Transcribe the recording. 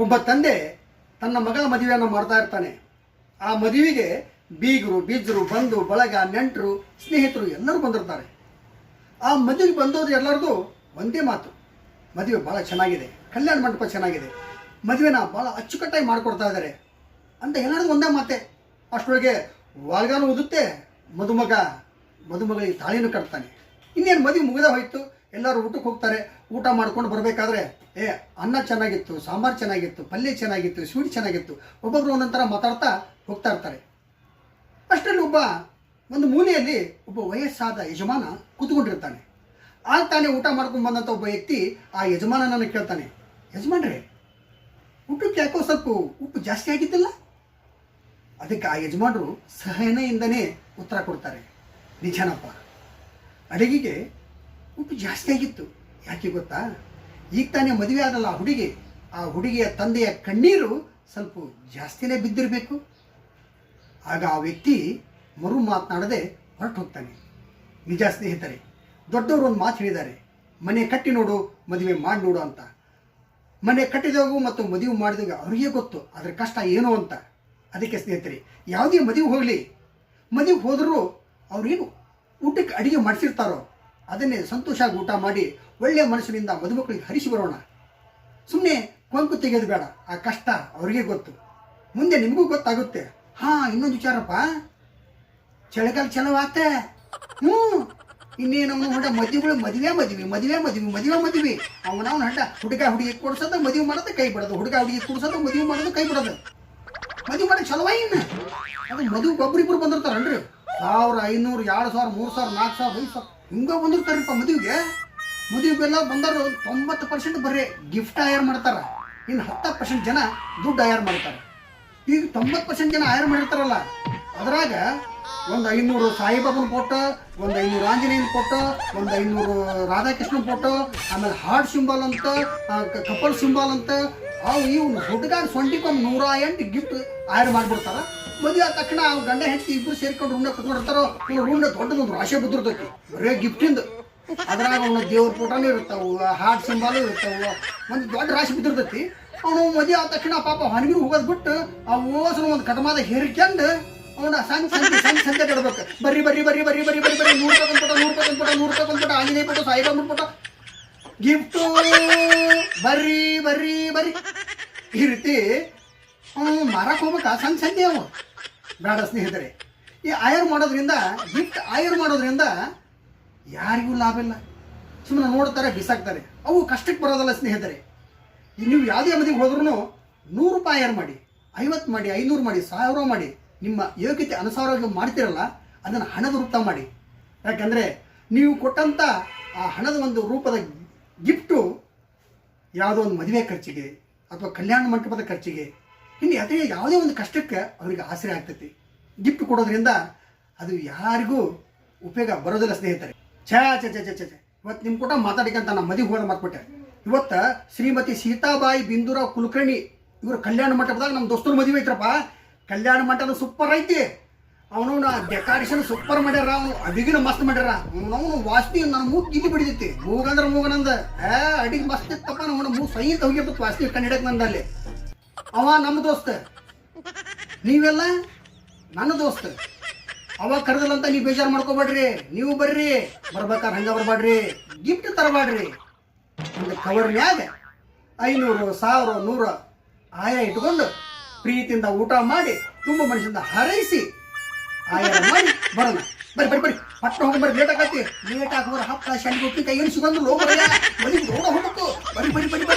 ಒಬ್ಬ ತಂದೆ ತನ್ನ ಮಗಳ ಮದುವೆಯನ್ನು ಮಾಡ್ತಾ ಇರ್ತಾನೆ. ಆ ಮದುವೆಗೆ ಬೀಗರು, ಬೀಜರು, ಬಂಧು, ಬಳಗ, ನೆಂಟರು, ಸ್ನೇಹಿತರು ಎಲ್ಲರೂ ಬಂದಿರ್ತಾರೆ. ಆ ಮದುವೆಗೆ ಬಂದೋದು ಎಲ್ಲರದು ಒಂದೇ ಮಾತು. ಮದುವೆ ಭಾಳ ಚೆನ್ನಾಗಿದೆ, ಕಲ್ಯಾಣ ಮಂಟಪ ಚೆನ್ನಾಗಿದೆ, ಮದುವೆನ ಭಾಳ ಅಚ್ಚುಕಟ್ಟಾಗಿ ಮಾಡಿಕೊಡ್ತಾ ಇದ್ದಾರೆ ಅಂತ ಎಲ್ಲರದು ಒಂದೇ ಮಾತೆ. ಅಷ್ಟರೊಳಗೆ ವಾಲ್ಗಾನು ಉದುತ್ತೆ ಮದುಮಗ ಮದುಮಗಳಿಗೆ ತಾಳಿನೂ ಕಟ್ತಾನೆ. ಇನ್ನೇನು ಮದುವೆ ಮುಗಿದ ಹೋಯ್ತು ಎಲ್ಲರೂ ಊಟಕ್ಕೆ ಹೋಗ್ತಾರೆ, ಊಟ ಮಾಡ್ಕೊಂಡು ಬರಬೇಕಾದ್ರೆ, ಏ, ಅನ್ನ ಚೆನ್ನಾಗಿತ್ತು, ಸಾಂಬಾರು ಚೆನ್ನಾಗಿತ್ತು, ಪಲ್ಯ ಚೆನ್ನಾಗಿತ್ತು, ಸ್ವೀಟ್ ಚೆನ್ನಾಗಿತ್ತು. ಒಬ್ಬೊಬ್ರು ಒಂದೊಂಥರ ಮಾತಾಡ್ತಾ ಹೋಗ್ತಾ ಇರ್ತಾರೆ. ಅಷ್ಟರಲ್ಲಿ ಒಬ್ಬ ಒಂದು ಮೂಲೆಯಲ್ಲಿ ಒಬ್ಬ ವಯಸ್ಸಾದ ಯಜಮಾನ ಕೂತ್ಕೊಂಡಿರ್ತಾನೆ. ಆಗ ತಾನೇ ಊಟ ಮಾಡ್ಕೊಂಡು ಬಂದಂಥ ಒಬ್ಬ ವ್ಯಕ್ತಿ ಆ ಯಜಮಾನನನ್ನು ಕೇಳ್ತಾನೆ, ಯಜಮಾನ್ರೆ, ಊಟಕ್ಕೆ ಯಾಕೋ ಸ್ವಲ್ಪ ಉಪ್ಪು ಜಾಸ್ತಿ ಆಗಿದ್ದಿಲ್ಲ? ಅದಕ್ಕೆ ಆ ಯಜಮಾನರು ಸಹನೆಯಿಂದನೇ ಉತ್ತರ ಕೊಡ್ತಾರೆ, ನಿಜನಪ್ಪ, ಅಡುಗೆಗೆ ಉಪ್ಪು ಜಾಸ್ತಿ ಆಗಿತ್ತು. ಯಾಕೆ ಗೊತ್ತಾ? ಈಗ ತಾನೇ ಮದುವೆ ಆದಲ್ಲ ಆ ಹುಡುಗಿ. ಆ ಹುಡುಗಿಯ ತಂದೆಯ ಕಣ್ಣೀರು ಸ್ವಲ್ಪ ಜಾಸ್ತಿನೇ ಬಿದ್ದಿರಬೇಕು. ಆಗ ಆ ವ್ಯಕ್ತಿ ಮರು ಮಾತನಾಡದೆ ಹೊರಟು ಹೋಗ್ತಾನೆ. ನಿಜ ಸ್ನೇಹಿತರೆ, ದೊಡ್ಡವರು ಒಂದು ಮಾತು ಹೇಳಿದ್ದಾರೆ. ಮನೆ ಕಟ್ಟಿ ನೋಡು, ಮದುವೆ ಮಾಡಿ ನೋಡು ಅಂತ. ಮನೆ ಕಟ್ಟಿದಾಗು ಮತ್ತು ಮದುವೆ ಮಾಡಿದಾಗ ಅವರಿಗೆ ಗೊತ್ತು ಅದರ ಕಷ್ಟ ಏನು ಅಂತ. ಅದಕ್ಕೆ ಸ್ನೇಹಿತರೆ, ಯಾವುದೇ ಮದುವೆ ಹೋಗಲಿ. ಮದುವೆ ಹೋದರೂ ಅವ್ರೇನು ಊಟಕ್ಕೆ ಅಡುಗೆ ಮಾಡಿಸಿರ್ತಾರೋ? ಅದನ್ನೇ ಸಂತೋಷವಾಗಿ ಊಟ ಮಾಡಿ ಒಳ್ಳೆಯ ಮನಸ್ಸಿನಿಂದ ಮದುಮಕ್ಕಳಿಗೆ ಹರಿಸಿ ಬರೋಣ. ಸುಮ್ಮನೆ ಕೊಂಕು ತೆಗೆಯೋದು ಬೇಡ. ಆ ಕಷ್ಟ ಅವ್ರಿಗೆ ಗೊತ್ತು. ಮುಂದೆ ನಿಮಗೂ ಗೊತ್ತಾಗುತ್ತೆ. ಹಾಂ, ಇನ್ನೊಂದು ವಿಚಾರಪ್ಪ. ಚಳಿಗಾಲ ಚಲೋ ಆತ ಹ್ಞೂ. ಇನ್ನೇನು ಅವನು ಹೊಂಡ ಮದುವೆಗಳು ಮದುವೆ ಮದುವೆ ಮದುವೆ ಮದುವೆ ಮದುವೆ ಮದುವೆ. ಅವನವನ ಹಂಡ ಹುಡುಗ ಹುಡುಗಿ ಕೊಡ್ಸೋದು, ಮದುವೆ ಮಾಡೋದು ಕೈ ಬಿಡೋದು. ಹುಡುಗ ಹುಡುಗಿ ಕೊಡ್ಸೋದು, ಮದುವೆ ಮಾಡೋದು ಕೈ ಬಿಡೋದು. ಮದುವೆ ಮಾಡಕ್ಕೆ ಚಲೋ ಇನ್ನು? ಅದು ಮದುವೆ ಒಬ್ರಿಬ್ರು ಬಂದಿರ್ತಾರಲ್ರಿ ಸಾವಿರ ಐನೂರು, ಎರಡು ಸಾವಿರ, ಮೂರು ಸಾವಿರ, ನಾಲ್ಕು ಸಾವಿರ, ಐದು ಸಾವಿರ. ಹಿಂಗೆ ಬಂದಿರ್ತಾರಪ್ಪ ಮದುವೆಗೆ. ಮದುವೆಗೆಲ್ಲ ಬಂದರು ತೊಂಬತ್ತು ಪರ್ಸೆಂಟ್ ಬರೀ ಗಿಫ್ಟ್ ಹಯರ್ ಮಾಡ್ತಾರ. ಇನ್ನು ಹತ್ತು ಪರ್ಸೆಂಟ್ ಜನ ದುಡ್ಡು ಹಯರ್ ಮಾಡ್ತಾರೆ. ಈಗ ತೊಂಬತ್ತು ಪರ್ಸೆಂಟ್ ಜನ ಆಯರ್ ಮಾಡಿರ್ತಾರಲ್ಲ, ಅದ್ರಾಗ ಒಂದು ಐನೂರು ಸಾಯಿಬಾಬನ ಫೋಟೋ ಒಂದು ಐನೂರು ಆಂಜನೇಯನ ಫೋಟೋ ಒಂದು ಐನೂರು ರಾಧಾಕೃಷ್ಣ ಫೋಟೋ ಆಮೇಲೆ ಹಾರ್ಟ್ ಸಿಂಬಲ್ ಅಂತ ಕಪಲ್ ಸಿಂಬಲ್ ಅಂತ, ಅವು ಇವು ಹುಡುಗ ಸೊಂಟಿಗೊಂದು ನೂರ ಎಂಟು ಗಿಫ್ಟ್ ಆಯರ್ ಮಾಡ್ಬಿಡ್ತಾರ. ಮದುವೆ ಆದ ತಕ್ಷಣ ಅವ್ರ ಗಂಡ ಹೆಂಡತಿ ಇಬ್ರು ಸೇರ್ಕೊಂಡು ರೂಮ್ನ ಕುತ್ಕೊಂಡಿರ್ತಾರೋ ರೂಮ್ನ ದೊಡ್ಡದೊಂದು ರಾಶಿ ಬಿದ್ದಿರ್ತೈತಿ. ಬರೇ ಗಿಫ್ಟಿಂದ ಅದ್ರಾಗ ಅವನ ದೇವ್ರ ಫೋಟೋನು ಇರ್ತಾವ ಹಾರ್ಟ್ ಸಿಂಬಾಲು ಇರ್ತಾವ, ಒಂದು ದೊಡ್ಡ ರಾಶಿ ಬಿದ್ದಿರ್ತೈತಿ. ಅವನು ಮದುವೆ ಆದ ತಕ್ಷಣ ಪಾಪ ಹೊನಗಿ ಹೋಗೋದು ಬಿಟ್ಟು ಆ ಓಸನ ಒಂದು ಕಟಮಾದ ಹೇರ್ಕೊಂಡು ಅವನ ಸಣ್ಣ ಸಂತೆ ಸಣ್ಣ ಸಂತೆ ಕಡಬೇಕು ಬರ್ರಿ ಬರ್ರಿ ಬರ್ರಿ ಬರ್ರಿ ಬರ್ರಿ ಬರ್ರಿ ಬರ್ರಿ, ನೂರು ರೂಪಾಯಿ ಫೋಟೋ ನೂರು ರೂಪಾಯಿ ಫೋಟೋ ನೂರು ರೂಪಾಯಿ ಫೋಟೋ ಆಂಜನೇಯ ಫೋಟೋ ಸಾಯಿಬಾಬನ ಫೋಟೋ ಗಿಫ್ಟು ಬರ್ರಿ ಬರ್ರಿ ಬರ್ರಿ. ಈ ರೀತಿ ಅವನು ಮಾರಕ್ಕೆ ಹೋಗ್ಬೇಕಾ? ಸಣ್ಣ ಸಂತೆ ಅವ. ಬೇಡ ಸ್ನೇಹಿತರೆ. ಈ ಆಯರ್ ಮಾಡೋದ್ರಿಂದ ಗಿಫ್ಟ್ ಆಯರ್ ಮಾಡೋದ್ರಿಂದ ಯಾರಿಗೂ ಲಾಭ ಇಲ್ಲ. ಸುಮ್ಮನೆ ನೋಡ್ತಾರೆ, ಬಿಸಾಕ್ತಾರೆ. ಅವು ಕಷ್ಟಕ್ಕೆ ಬರೋದಲ್ಲ ಸ್ನೇಹಿತರೆ. ನೀವು ಯಾವುದೇ ಅವಧಿಗೆ ಹೋದ್ರೂ ನೂರು ರೂಪಾಯಿ ಆಯರ್ ಮಾಡಿ, ಐವತ್ತು ಮಾಡಿ, ಐನೂರು ಮಾಡಿ, ಸಾವಿರ ಮಾಡಿ, ನಿಮ್ಮ ಯೋಗ್ಯತೆ ಅನುಸಾರವಾಗಿ ಮಾಡ್ತಿರಲ್ಲ, ಅದನ್ನು ಹಣದ ರೂಪ ಮಾಡಿ. ಯಾಕಂದರೆ ನೀವು ಕೊಟ್ಟಂಥ ಆ ಹಣದ ಒಂದು ರೂಪದ ಗಿಫ್ಟು ಯಾವುದೋ ಒಂದು ಮದುವೆ ಖರ್ಚಿಗೆ ಅಥವಾ ಕಲ್ಯಾಣ ಮಂಟಪದ ಖರ್ಚಿಗೆ ಇನ್ನು ಅದೇ ಯಾವುದೇ ಒಂದು ಕಷ್ಟಕ್ಕೆ ಅವರಿಗೆ ಆಸರೆ ಆಗ್ತೈತಿ. ಗಿಫ್ಟ್ ಕೊಡೋದ್ರಿಂದ ಅದು ಯಾರಿಗೂ ಉಪಯೋಗ ಬರೋದಿಲ್ಲ ಸ್ನೇಹಿತರೆ. ಛಾ, ಛೇ ಛೇ ಛೇ. ಇವತ್ತು ನಿಮ್ಮ ಕೂಡ ಮಾತಾಡಿಕಂತ ನಮ್ಮ ಮದುವೆ ಹೋಗೋಣ ಮಾಡ್ಕೊಟ್ಟೆ ಇವತ್ತು ಶ್ರೀಮತಿ ಸೀತಾಬಾಯಿ ಬಿಂದೂರಾವ್ ಕುಲಕರ್ಣಿ ಇವರು ಕಲ್ಯಾಣ ಮಂಟಪದಾಗ ನಮ್ಮ ದೋಸ್ತರು ಮದುವೆ ಐತ್ರಪ್ಪ. ಕಲ್ಯಾಣ ಮಂಟಪ ಸೂಪರ್ ಐತಿ. ಅವನು ಡೆಕೋರೇಷನ್ ಸೂಪರ್ ಮಾಡ್ಯಾರ, ಅವನು ಅಡಿಗಿನ ಮಸ್ತ್ ಮಾಡ್ಯಾರ. ಅವನು ವಾಸ್ತಿ ನನ್ನ ಮೂಗ್ ಗಿಲ್ಲಿ ಬಿಡಿದೈತಿ. ಮೂಗಂದ್ರ ಮೂಗನಂದ. ಏ, ಅಡಿಗೆ ಮಸ್ತ್ ಇತ್ತಪ್ಪ ನಮ್ಮ ಮೂಗ್ ಸೈತ್ ವಾಸ್ತಿ ವಾಸನೆ ಕಂಡಿಡಕ್ ನಂದಲ್ಲಿ ಅವ ನಮ್ಮ ದೋಸ್ತ. ನೀವೆಲ್ಲ ನನ್ನ ದೋಸ್ತ. ಅವ ಕರೆದಲ್ಲ ಅಂತ ನೀವು ಬೇಜಾರು ಮಾಡ್ಕೋಬೇಡ್ರಿ. ನೀವು ಬರ್ರಿ. ಬರ್ಬೇಕಾದ್ರೆ ಹಂಗ ಬರ್ಬೇಡ್ರಿ ಗಿಫ್ಟ್ ತರಬೇಡ್ರಿ ಒಂದು ಕವರ್ನ್ಯಾಗ ಐನೂರು, ಸಾವಿರ, ನೂರ ಆಯ ಇಟ್ಕೊಂಡು ಪ್ರೀತಿಯಿಂದ ಊಟ ಮಾಡಿ, ತುಂಬ ಮನುಷ್ಯಂದ ಹರೈಸಿ ಆಯ ಮಾಡಿ ಬರೋಣ. ಬರ್ರಿ ಬರ್ರಿ ಬರ್ರಿ. ಪಟ್ಟ ಹೋಗಿ ಬರ್ರಿ. ಲೇಟ್ ಆಗತ್ತಿ ಲೇಟ್ ಆಗೋರು ಹಪ್ಪ ಶಾಲೆಗೆ ಕೈ ಏನು ಸಿಗಂದ್ರು ಹೋಗ್ಬರ್ರಿ ಮದುವೆ ಹೋಗ ಬರ್ರಿ ಬರ್ರಿ ಬರ್ರಿ.